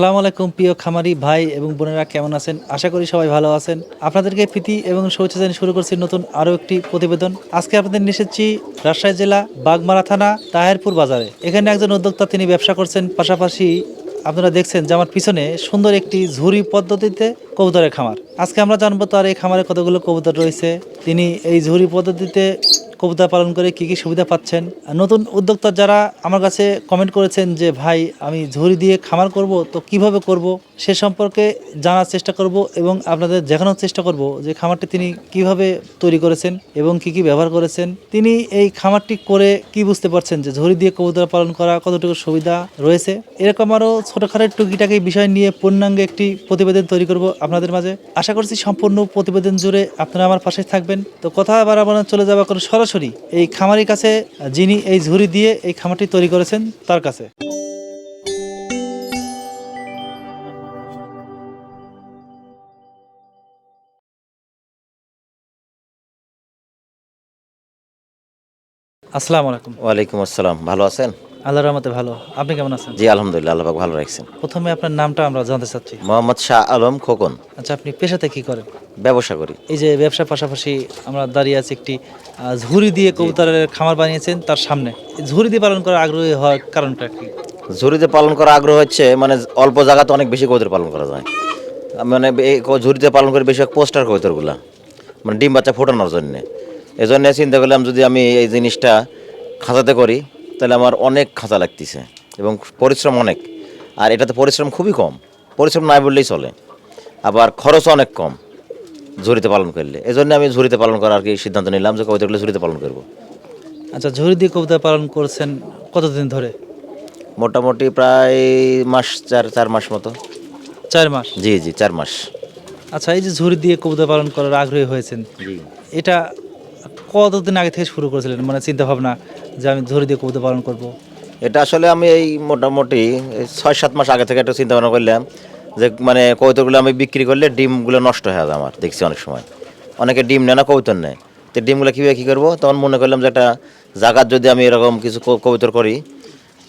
আসসালামু আলাইকুম, প্রিয় খামারি ভাই এবং বোনেরা, কেমন আছেন? আশা করি সবাই ভালো আছেন। আপনাদেরকে প্রীতি এবং জানিয়ে শুরু করছি নতুন আরও একটি প্রতিবেদন। আজকে আপনাদের নিয়ে রাজশাহী জেলা বাগমারা থানা, তাহেরপুর বাজারে। এখানে একজন উদ্যোক্তা, তিনি ব্যবসা করছেন। পাশাপাশি আপনারা দেখছেন যে আমার পিছনে সুন্দর একটি ঝুরি পদ্ধতিতে কবুতরের খামার। আজকে আমরা জানব তার এই খামারে কতগুলো কবুতর রয়েছে। তিনি এই ঝুরি পদ্ধতিতে কবুতর পালন করে কি কি সুবিধা পাচ্ছেন? নতুন উদ্যোক্তা যারা আমার কাছে কমেন্ট করেছেন যে, ভাই, আমি ঝুড়ি দিয়ে খামার করব, তো কীভাবে করব? সে সম্পর্কে জানার চেষ্টা করব এবং আপনাদের দেখানোর চেষ্টা করব যে, খামারটি তিনি কীভাবে তৈরি করেছেন এবং কি কি ব্যবহার করেছেন। তিনি এই খামারটি করে কি বুঝতে পারছেন যে, ঝুড়ি দিয়ে কবুতর পালন করা কতটুকু সুবিধা রয়েছে? এরকম আরও ছোটোখাটো টুকিটাকি বিষয় নিয়ে পূর্ণাঙ্গে একটি প্রতিবেদন তৈরি করব আপনাদের মাঝে। আশা করছি সম্পূর্ণ প্রতিবেদন জুড়ে আপনারা আমার পাশে থাকবেন। তো কথা বাড়াবো না চলে যাওয়া করে সরাসরি এই খামারের কাছে যিনি এই ঝুড়ি দিয়ে এই খামারটি তৈরি করেছেন, তার কাছে। আসসালামু আলাইকুম। ওয়ালাইকুম আসসালাম। ভালো আছেন? আল্লাহ রহমতে ভালো। আপনি কেমন আছেন? জি আলহামদুলিল্লাহ আল্লাহ পাক ভালো রাখছেন। প্রথমে আপনার নামটা আমরা জানতে চাচ্ছি। মোহাম্মদ শাহ আলম খোকন। আচ্ছা আপনি পেশাতে কি করেন? ব্যবসা করি। এই যে ব্যবসার পাশাপাশি আমরা দাঁড়িয়ে আছি একটি ঝুড়ি দিয়ে কবুতরের খামার বানিয়েছেন তার সামনে। ঝুড়ি দিয়ে পালন করার আগ্রহী হওয়ার কারণটা কি? ঝুড়িতে পালন করা আগ্রহ হচ্ছে মানে অল্প জায়গাতে অনেক বেশি কবুতর পালন করা যায়। মানে এই ঝুড়িতে পালন করে বেশি পোস্টার কবুতরগুলা মানে ডিম বাচ্চা ফোটানোর জন্য। এই জন্য চিন্তা করলাম যদি আমি এই জিনিসটা খাঁচাতে করি তাহলে আমার অনেক খাঁচা লাগতেছে এবং পরিশ্রম অনেক। আর এটাতে পরিশ্রম খুবই কম। পরিশ্রম নাই বললেই চলে। আবার খরচ অনেক কম ঝুড়িতে পালন করলে। এই জন্য আমি ঝুড়িতে পালন করার আর কি সিদ্ধান্ত নিলাম যে কবুতরগুলো ঝুড়িতে পালন করব। আচ্ছা ঝুড়ি দিয়ে কবিতা পালন করছেন কতদিন ধরে? মোটামুটি প্রায় মাস চার চার মাস মতো। চার মাস? জি জি চার মাস। আচ্ছা এই যে ঝুড়ি দিয়ে কবিতা পালন করার আগ্রহী হয়েছেন জি। এটা কতদিন আগে থেকে শুরু করেছিলেন? মানে চিন্তা ভাবনা যে আমি ধরে দিয়ে কবুতর পালন করব। এটা আসলে আমি এই মোটামুটি ছয়, সাত মাস আগে থেকে একটা চিন্তা ভাবনা করলাম যে মানে কৌতুকগুলো আমি বিক্রি করলে ডিমগুলো নষ্ট হয়ে যাবে আমার, দেখছি অনেক সময়। অনেকে ডিম নেয় না কৌতর নেয়। তো ডিমগুলো কীভাবে কী করব? তখন মনে করলাম যে একটা জায়গার যদি আমি এরকম কিছু কবুতর করি,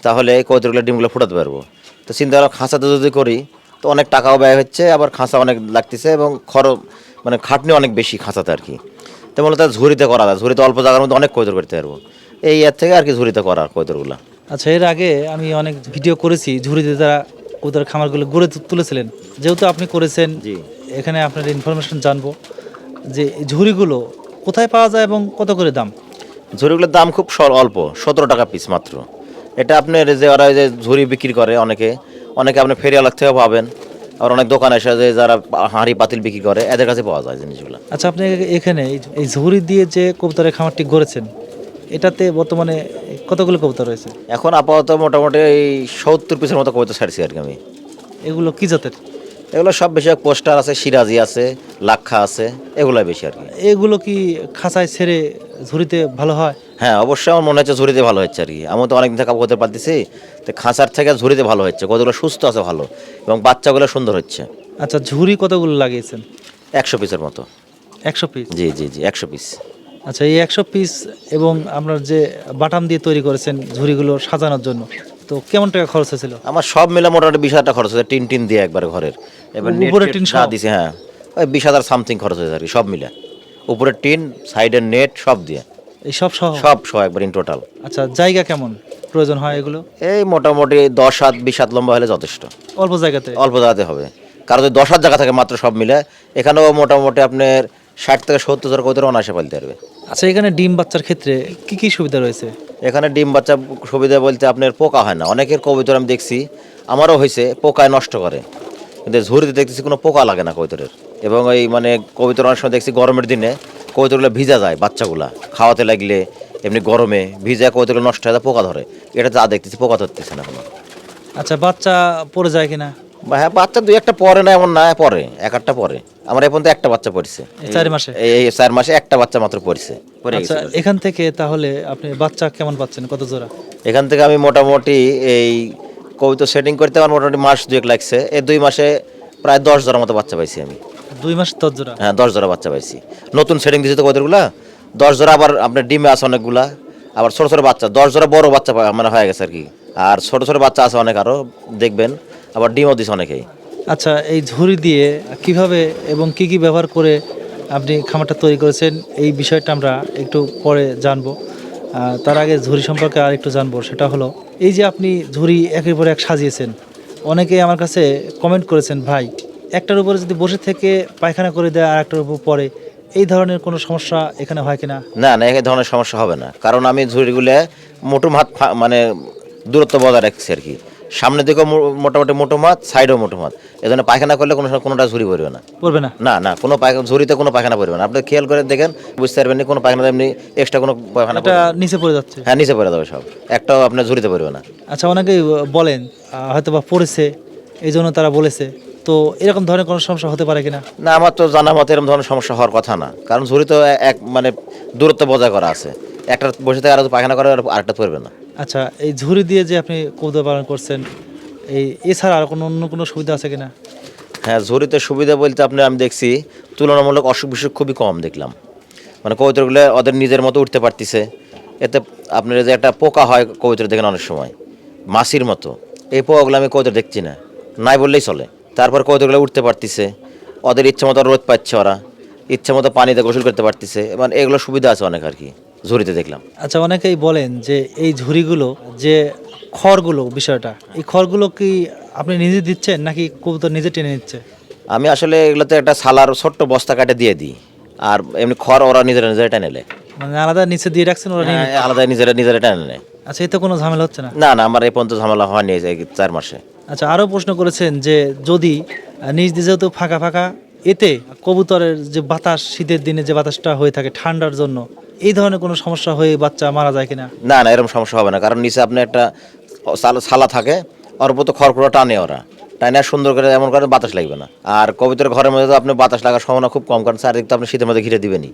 তাহলে এই কৌতুকগুলো ডিমগুলো ফুটাতে পারব। তো চিন্তা করলাম খাঁচাতে যদি করি, তো অনেক টাকাও ব্যয় হচ্ছে, আবার খাঁচা অনেক লাগতেছে এবং খরচ মানে খাটনি অনেক বেশি খাঁচাতে আর কি। তো মূলত ঝুড়িতে করা যায় ঝুড়িতে অল্প জায়গার মধ্যে অনেক কৌতর করতে পারব। এই এর থেকে আর কি ঝুড়িতে করার কৌতরগুলো। আচ্ছা এর আগে আমি অনেক ভিডিও করেছি ঝুড়িতে তারা কবুতর খামারগুলো গড়ে তুলেছিলেন। যেহেতু আপনি করেছেন জি। এখানে আপনার ইনফরমেশন জানব যে ঝুড়িগুলো কোথায় পাওয়া যায় এবং কত করে দাম? ঝুড়িগুলোর দাম খুব অল্প সতেরো টাকা পিস মাত্র। এটা আপনার যে ওরা যে ঝুড়ি বিক্রি করে অনেকে অনেকে আপনি ফেরিয়ালার থেকে পাবেন। আর অনেক দোকান এসে যে যারা হাঁড়ি পাতিল বিক্রি করে এদের কাছে পাওয়া যায় জিনিসগুলো। আচ্ছা আপনি এখানে এই- ঝুড়ি দিয়ে যে কবুতরের খামারটি গড়েছেন এটাতে বর্তমানে কতগুলো কবুতর রয়েছে? এখন আপাতত মোটামুটি এই সত্তর পিসের মতো কবিতা ছাড়ছি আর কি আমি। এগুলো কি জাতের? এগুলো সব বেশি পোস্টার আছে সিরাজি আছে লাক্ষা আছে এগুলাই বেশি আর কি। এগুলো কি খাঁচায় ছেড়ে ঝুড়িতে ভালো হয়? হ্যাঁ অবশ্যই আমার মনে হচ্ছে ঝুড়িতে ভালো হচ্ছে আর কি। আমি তো অনেকদিন থেকে করতে পারতেছি তো খাঁচার থেকে ঝুড়িতে ভালো হচ্ছে। কতগুলো সুস্থ আছে ভালো এবং বাচ্চাগুলো সুন্দর হচ্ছে। আচ্ছা ঝুড়ি কতগুলো লাগিয়েছেন? একশো পিসের মতো। একশো পিস? জি জি জি একশো পিস। আচ্ছা এই একশো পিস এবং আপনার যে বাটাম দিয়ে তৈরি করেছেন ঝুড়িগুলো সাজানোর জন্য তো কেমন টাকা খরচ হয়েছিল? আমার সব মিলে মোটামুটি বিশ হাজার টাকা খরচ হয়েছে টিন টিন দিয়ে একবারে ঘরের। এবার উপরে টিন সহ? দিছে হ্যাঁ। ওই বিশ হাজার সামথিং খরচ হয়েছে আর কি সব মিলে। উপরে টিন সাইডের নেট সব দিয়ে। এই সব সহ? সব সহ একবার ইন টোটাল আচ্ছা জায়গা কেমন? প্রয়োজন হয় এগুলো? এই মোটামুটি দশ হাত বিশ হাত লম্বা হলে যথেষ্ট। অল্প জায়গাতে? অল্প জায়গাতে হবে। কারণ যদি দশ হাত জায়গা থাকে মাত্র সব মিলে এখানেও মোটামুটি আপনার ষাট থেকে সত্তর হাজার কত অনায়াসে পালতে পারবে। আচ্ছা এখানে ডিম বাচ্চার ক্ষেত্রে কি কি সুবিধা রয়েছে? এখানে ডিম বাচ্চা সুবিধা বলতে আপনার পোকা হয় না। অনেকের কবিতর আমি দেখছি আমারও হয়েছে পোকায় নষ্ট করে। কিন্তু ঝুড়িতে দেখতেছি কোনো পোকা লাগে না কবিতরের। এবং এই মানে কবিতর অনেক সময় দেখছি গরমের দিনে কবিতরগুলো ভিজা যায় বাচ্চাগুলা। খাওয়াতে লাগলে এমনি গরমে ভিজা কবিতরগুলো নষ্ট হয়ে যায় পোকা ধরে। এটা যা দেখতেছি পোকা ধরতেছে না কোনো। আচ্ছা বাচ্চা পড়ে যায় কিনা? হ্যাঁ বাচ্চা দুই একটা পরে না এমন না পরে এক একটা পরে আমার এখন তো একটা বাচ্চা পড়ছে। চার মাসে? এই এই চার মাসে একটা বাচ্চা মাত্র পড়ছে আচ্ছা এখান থেকে তাহলে আপনি বাচ্চা কেমন পাচ্ছেন কত জোড়া? এখান থেকে আমি মোটামুটি এই কবিতা সেটিং করতে আমার মোটামুটি মাস দুয়েক লাগছে। এই দুই মাসে প্রায় দশ জোড়ার মতো বাচ্চা পাইছি আমি। দুই মাস দশ জোড়া। হ্যাঁ দশ জোড়া বাচ্চা পাইছি। নতুন সেটিং দিয়েছি তো কবিতাগুলা দশ জোড়া আবার আপনার ডিমে আছে অনেকগুলা। আবার ছোট ছোট বাচ্চা দশ জোড়া বড় বাচ্চা মানে হয়ে গেছে আর কি। আর ছোট ছোট বাচ্চা আছে অনেক আরও দেখবেন। আবার ডিমও দিছে অনেকেই। আচ্ছা এই ঝুড়ি দিয়ে কীভাবে এবং কি কি ব্যবহার করে আপনি খামারটা তৈরি করেছেন এই বিষয়টা আমরা একটু পরে জানব। তার আগে ঝুড়ি সম্পর্কে আর একটু জানব সেটা হলো এই যে আপনি ঝুড়ি একের পর এক সাজিয়েছেন অনেকেই আমার কাছে কমেন্ট করেছেন ভাই একটার উপরে যদি বসে থেকে পায়খানা করে দেয় আর একটার উপর পরে এই ধরনের কোনো সমস্যা এখানে হয় কিনা? না না এই ধরনের সমস্যা হবে না। কারণ আমি ঝুড়িগুলো মোটো মাত মানে দূরত্ব বজায় রাখছি আর কি। সামনের দিকেও মোটামুটি মোটো মাত সাইডেও মোটো মাত এই জন্য পায়খানা করলে কোনো কোনোটা ঝুড়ি পড়বে না। পড়বে না? না না কোনো পায়খানা ঝুড়িতে কোনো পায়খানা পড়বে না। আপনি খেয়াল করে দেখেন বুঝতে পারবেন না কোনো পায়খানা এমনি এক্সট্রা কোনো পায়খানা। নিচে পড়ে যাচ্ছে? হ্যাঁ নিচে পড়ে যাবে সব। একটাও আপনার ঝুড়িতে পড়বে না। আচ্ছা অনেকেই বলেন হয়তো বা পড়েছে এই জন্য তারা বলেছে। তো এরকম ধরনের কোনো সমস্যা হতে পারে কিনা? না আমার তো জানা মতো এরকম ধরনের সমস্যা হওয়ার কথা না। কারণ ঝুড়ি তো এক মানে দূরত্ব বজায় করা আছে। একটা বসে থেকে আর পায়খানা করে আর আরেকটা পড়বে না। আচ্ছা এই ঝুড়ি দিয়ে যে আপনি কবুতর পালন করছেন এই এছাড়া আর কোনো অন্য কোনো সুবিধা আছে কিনা? হ্যাঁ ঝুড়িতে সুবিধা বলতে আপনি আমি দেখছি তুলনামূলক অসুখ বিসুখ খুবই কম দেখলাম। মানে কবুতরগুলো ওদের নিজের মতো উঠতে পারতেছে। এতে আপনার যে একটা পোকা হয় কবুতর দেখেন অনেক সময়। মাছির মতো। এই পোকাগুলো আমি কবুতর দেখছি না। নাই বললেই চলে। তারপর কবুতরগুলো উঠতে পারতেছে। ওদের ইচ্ছা মতো রোদ পাচ্ছে ওরা। ইচ্ছা মতো পানিতে গোসল করতে পারতেছে। মানে এগুলো সুবিধা আছে অনেক আর কি। ঝুড়িতে দেখলাম। আচ্ছা অনেকেই বলেন যে এই ঝুড়িগুলো যে খড়গুলো বিষয়টা এই খড়গুলো কি আপনি নিজে দিচ্ছেন নাকি কবুতর নিজে টেনে নিচ্ছে? আমি আসলে এগুলোতে একটা সালার ছোট্ট বস্তা কাটে দিয়ে দিই। আর এমনি খড় ওরা নিজেরা নিজেরা টেনে নেয়। মানে আলাদা নিচে দিয়ে রাখছেন ওরা হ্যাঁ, আলাদা নিজেরা নিজেরা টেনে নেয়। আচ্ছা এতে কোনো ঝামেলা হচ্ছে না? না না আমার এই পর্যন্ত ঝামেলা হয়নি চার মাসে। আচ্ছা আরও প্রশ্ন করেছেন যে যদি নিজ যেহেতু ফাঁকা ফাঁকা, এতে কবুতরের যে বাতাস, শীতের দিনে যে বাতাসটা হয়ে থাকে ঠান্ডার জন্য, এই ধরনের কোনো সমস্যা হয়ে বাচ্চা মারা যায় কিনা? না না, এরকম সমস্যা হবে না। কারণ নিচে আপনি একটা সালা- থাকে ওর তো খড়কুড়ো টানে ওরা। টানে সুন্দর করে এমন করে বাতাস লাগবে না। আর কবিতার ঘরের মধ্যে তো আপনি বাতাস লাগার সম্ভাবনা খুব কম, কারণ চারিদিক তো আপনি শীতের মধ্যে ঘিরে দিবেনই।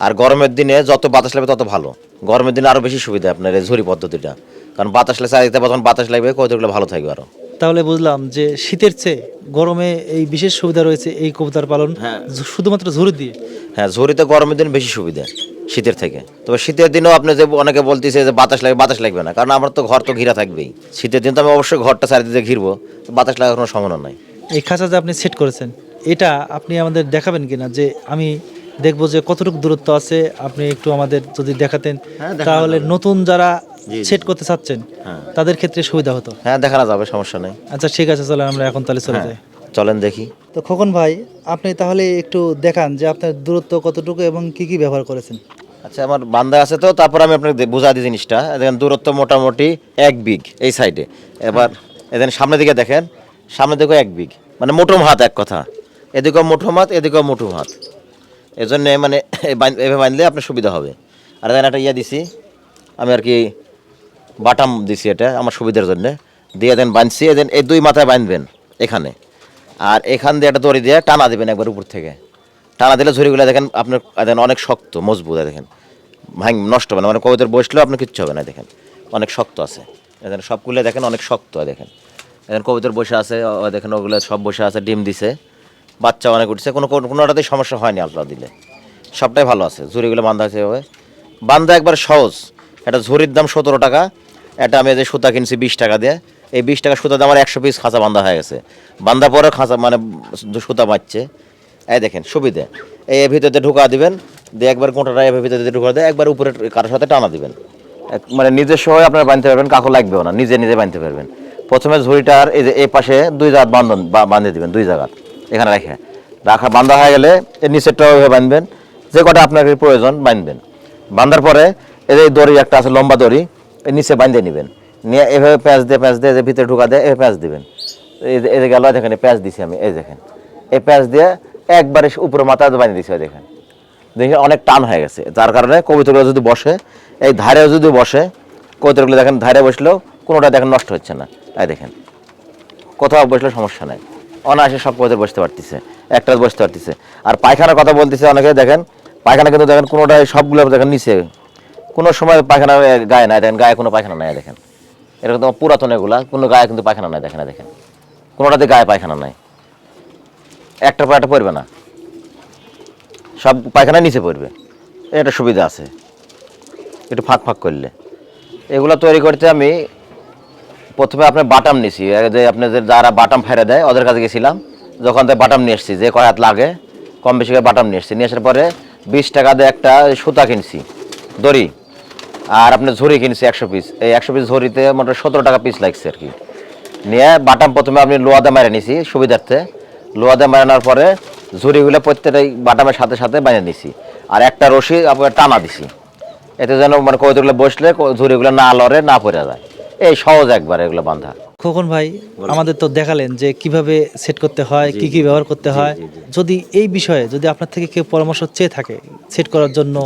আর গরমের দিনে যত বাতাস লাগবে তত ভালো। গরমের দিনে আরও বেশি সুবিধা আপনার এই ঝুড়ি পদ্ধতিটা। কারণ বাতাস লাগলে চারিদিকে তখন বাতাস লাগবে কবিতাগুলো ভালো থাকবে আরও তাহলে বুঝলাম যে শীতের চেয়ে গরমে এই বিশেষ সুবিধা রয়েছে এই কবুতর পালন হ্যাঁ। শুধুমাত্র ঝুড়ি দিয়ে? হ্যাঁ ঝুড়িতে গরমের দিন বেশি সুবিধা শীতের থেকে। তবে শীতের দিনেও আপনি যে অনেকে বলতেছে যে বাতাস লাগবে বাতাস লাগবে না কারণ আমার তো ঘর তো ঘিরা থাকবেই। শীতের দিন তো আমি অবশ্যই ঘরটা চারিদিকে ঘিরবো বাতাস লাগার কোনো সম্ভাবনা নাই। এই খাঁচা যে আপনি সেট করেছেন এটা আপনি আমাদের দেখাবেন কিনা? যে আমি দেখব যে কতটুকু দূরত্ব আছে আপনি একটু আমাদের যদি দেখাতেন হ্যাঁ, তাহলে নতুন যারা। সেট করতে চাচ্ছেন হ্যাঁ। তাদের ক্ষেত্রে সুবিধা হতো? হ্যাঁ দেখানো যাবে সমস্যা নেই। আচ্ছা ঠিক আছে চলেন আমরা এখন তাহলে চলে হ্যাঁ, যাই। চলেন দেখি। তো খোকন ভাই আপনি তাহলে একটু দেখান যে আপনার দূরত্ব কতটুকু এবং কি কি ব্যবহার করেছেন। আচ্ছা আমার বান্দা আছে তো তারপর আমি আপনাকে দে- বুঝা দিই জিনিসটা। দেখেন দূরত্ব মোটামুটি এক বিঘ এই সাইডে এবার এখানে সামনের দিকে দেখেন সামনের দিকেও এক বিঘ। মানে মোটম হাত এক কথা। এদিকেও মোটম হাত এদিকেও মোটম হাত। এই জন্যে মানে এভাবে বাঁধলে আপনার সুবিধা হবে। আর এখানে একটা ইয়ে দিছি। আমি আর কি বাটাম দিছি এটা, আমার সুবিধার জন্য। দিয়ে দেন বাঁধছি দেন এই দুই মাথায় বাঁধবেন এখানে। আর এখান দিয়ে একটা দড়ি দিয়ে টানা দিবেন একবার উপর থেকে। টানা দিলে ঝুড়িগুলো দেখেন আপনার, দেখেন অনেক শক্ত, মজবুত, দেখেন। ভাঙ নষ্ট হবে না মানে কবিতার বসলেও আপনার কিচ্ছু হবে না, দেখেন। অনেক শক্ত আছে। দেখেন সবগুলো দেখেন অনেক শক্ত, দেখেন। দেখেন কবিতার বসে আছে দেখেন ওগুলো সব বসে আছে, ডিম দিছে। বাচ্চা অনেক উঠছে, কোনো কোনো- কোনোটাতেই সমস্যা হয়নি আল্লাহ দিলে। সবটাই ভালো আছে, ঝুড়িগুলো বান্ধা আছে এভাবে। বান্ধা একবার সহজ একটা ঝুড়ির দাম সতেরো টাকা এটা আমি যে সুতা কিনছি বিশ টাকা দিয়ে, এই বিশ টাকা সুতা দিয়ে আমার একশো পিস খাঁচা বান্ধা হয়ে গেছে। বান্ধা পরে খাঁচা মানে সুতা বাঁচছে এই দেখেন, সুবিধে। এই এর ভিতরে ঢুকা দিবেন, দিয়ে একবার কোঁটাটা এর ভিতরে ঢুকা দিয়ে, একবার উপরে কারোর সাথে টানা দিবেন। মানে নিজস্ব হয়ে আপনারা বাঁধতে পারবেন, কাকু লাগবেও না, নিজে নিজে বাঁধতে পারবেন। প্রথমে ঝুড়িটার এই যে এই পাশে দুই জায়গা বান্ধন বাঁধে দিবেন, দুই জায়গা এখানে রেখে। রাখা, বান্ধা হয়ে গেলে এর নিচেরটাও এভাবে বাঁধবেন, যে কটা আপনার প্রয়োজন বাঁধবেন। বাঁধার পরে এই যে দড়ি একটা আছে, লম্বা দড়ি নিচে বাঁধে নেবেন। নিয়ে এভাবে প্যাঁচ দিয়ে প্যাঁচ দিয়ে ভিতরে ঢুকা দিয়ে, এভাবে প্যাঁচ দিবেন। এই যে গেল, দেখেন, এই প্যাঁচ দিছি আমি, এই দেখেন। এই প্যাঁচ দিয়ে একবারে উপরে মাথা বাঁধিয়ে দিছি দেখেন। দেখে অনেক টান হয়ে গেছে, যার কারণে কবিতাগুলো যদি বসে, এই ধারে যদি বসে কবিতাগুলো দেখেন ধারে বসলেও কোনোটা দেখেন নষ্ট হচ্ছে না। তাই দেখেন, কোথাও বসলে সমস্যা নাই। অনায়াসে সব কবিতা বসতে পারতেছে একটা বসতে পারতেছে। আর পায়খানার কথা বলতেছে অনেকে, দেখেন, পায়খানা কিন্তু দেখেন কোনোটাই সবগুলো দেখেন নিচে কোনো সময় পায়খানা গায়ে নাই দেখেন, গায়ে কোনো পায়খানা নাই দেখেন। এরকম তোমার পুরাতন এগুলা, কোনো গায়ে কিন্তু পায়খানা নাই দেখেন দেখেন। কোনোটাতে গায়ে পায়খানা নাই। একটা পর একটা পড়বে না। সব পায়খানা নিচে পড়বে। এটা সুবিধা আছে। একটু ফাঁক ফাঁক করলে। এগুলো তৈরি করতে আমি প্রথমে আপনি বাটাম নিছি। যে আপনি যে যারা বাটাম ফেরে দেয়, ওদের কাছে গেছিলাম। যখন থেকে বাটাম নিয়ে এসেছি, যে কয় হাত লাগে, কম বেশি করে বাটাম নিয়ে এসেছি। নিয়ে আসার পরে বিশ টাকা দিয়ে একটা সুতা কিনছি। দড়ি। আর আপনি ঝুড়ি কিনছি একশো পিস এই একশো পিস ঝুড়িতে মোটামুটি সতেরো টাকা পিস লাগছে আর কি। নিয়ে বাটাম প্রথমে আপনি লোয়াদা মেরে নিছি সুবিধার্থে। লোয়াদা মেরানোর পরে ঝুড়িগুলো প্রত্যেকটাই বাটামের সাথে সাথে বানিয়ে নিছি। আর একটা রশি আপনার টানা দিছি। এতে যেন মানে কৌতুকগুলো বসলে ঝুড়িগুলো না লড়ে না পড়ে যায়। এই সহজ একবার এগুলো বাঁধা। খোকন ভাই আমাদের তো দেখালেন যে কীভাবে সেট করতে হয় কি কি ব্যবহার করতে হয়। যদি এই বিষয়ে যদি আপনার থেকে কেউ পরামর্শ চেয়ে থাকে সেট করার জন্য।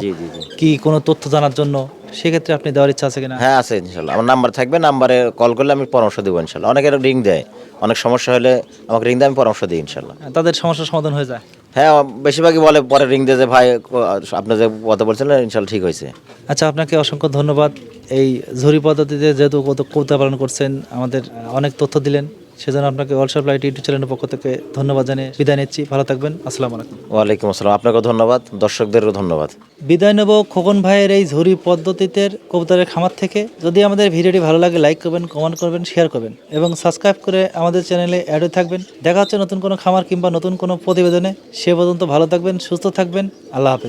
কি কোনো তথ্য জানার জন্য? সেক্ষেত্রে আপনি দেওয়ার ইচ্ছা আছে কিনা? হ্যাঁ আছে ইনশাল্লাহ। আমার নাম্বার থাকবে নাম্বারে কল করলে আমি পরামর্শ দেবো ইনশাল্লাহ। অনেকের রিং দেয়। অনেক সমস্যা হলে আমাকে রিং দেয় আমি পরামর্শ দিই ইনশাল্লাহ। তাদের সমস্যার সমাধান হয়ে যায়। হ্যাঁ বেশিরভাগই বলে পরে রিং দিয়ে যে ভাই আপনি যে কথা বলছিলেন ইনশাল্লাহ ঠিক হয়েছে। আচ্ছা আপনাকে অসংখ্য ধন্যবাদ। এই ঝুরি পদ্ধতিতে যেহেতু কত কৌতা পালন করছেন আমাদের অনেক তথ্য দিলেন। সেজন্য আপনাকে অলসাপ লাইট ইউটিউব চ্যানেলের পক্ষ থেকে ধন্যবাদ জানিয়ে বিদায় নিচ্ছি। ভালো থাকবেন। আসসালামু আলাইকুম। ওয়ালাইকুম আসসালাম। আপনাকেও ধন্যবাদ। দর্শকদেরও ধন্যবাদ। বিদায় নেব খোকন ভাইয়ের এই ঝুরি পদ্ধতিতে কবুতরের খামার থেকে। যদি আমাদের ভিডিওটি ভালো লাগে লাইক করবেন কমেন্ট করবেন শেয়ার করবেন এবং সাবস্ক্রাইব করে আমাদের চ্যানেলে অ্যাড হয়ে থাকবেন। দেখা হচ্ছে নতুন কোনো খামার কিংবা নতুন কোনো প্রতিবেদনে। সে পর্যন্ত ভালো থাকবেন সুস্থ থাকবেন। আল্লাহ হাফেজ।